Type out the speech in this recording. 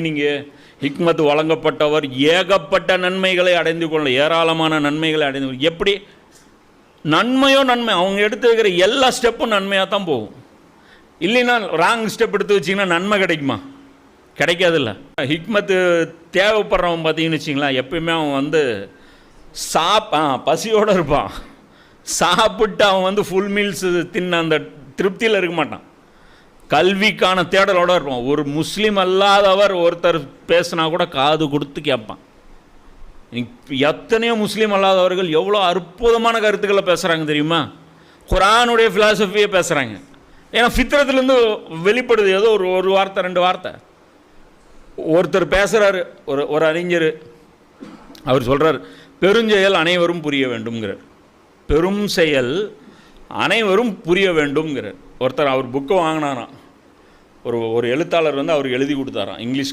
நீங்கள் ஹிக்மத் வழங்கப்பட்டவர் ஏகப்பட்ட நன்மைகளை அடைந்து கொள்ள ஏராளமான நன்மைகளை அடைந்து கொள்ள. எப்படி? நன்மையோ நன்மை அவங்க எடுத்து வைக்கிற எல்லா ஸ்டெப்பும் நன்மையாக தான் போகும். இல்லைன்னா ராங் ஸ்டெப் எடுத்து வச்சிங்கன்னா நன்மை கிடைக்குமா? கிடைக்காதுல்ல. ஹிக்மத்து தேவைப்படுறவன் பார்த்தீங்கன்னு வச்சிங்களா எப்பயுமே அவன் வந்து சாப் ஆ பசியோடு இருப்பான். சாப்பிட்டு அவன் வந்து ஃபுல் மீல்ஸ் தின்ன அந்த திருப்தியில் இருக்க மாட்டான். கல்விக்கான தேடலோட இருப்போம். ஒரு முஸ்லீம் அல்லாதவர் ஒருத்தர் பேசினா கூட காது கொடுத்து கேட்பான். எத்தனையோ முஸ்லீம் அல்லாதவர்கள் எவ்வளோ அற்புதமான கருத்துக்களை பேசுகிறாங்க தெரியுமா? குரானுடைய ஃபிலாசபியை பேசுகிறாங்க ஏன்னா ஃபித்ரத்துலேருந்து வெளிப்படுது. ஏதோ ஒரு ஒரு வார்த்தை ரெண்டு வார்த்தை. ஒருத்தர் பேசுகிறாரு ஒரு ஒரு அறிஞர் அவர் சொல்கிறார் பெருஞ்செயல் அனைவரும் புரிய வேண்டும்ங்கிறார். பெரும் செயல் அனைவரும் புரிய வேண்டும்ங்கிறார். ஒருத்தர் அவர் புக்கை வாங்கினாராம். ஒரு ஒரு எழுத்தாளர் வந்து அவருக்கு எழுதி கொடுத்தாராம் இங்கிலீஷ்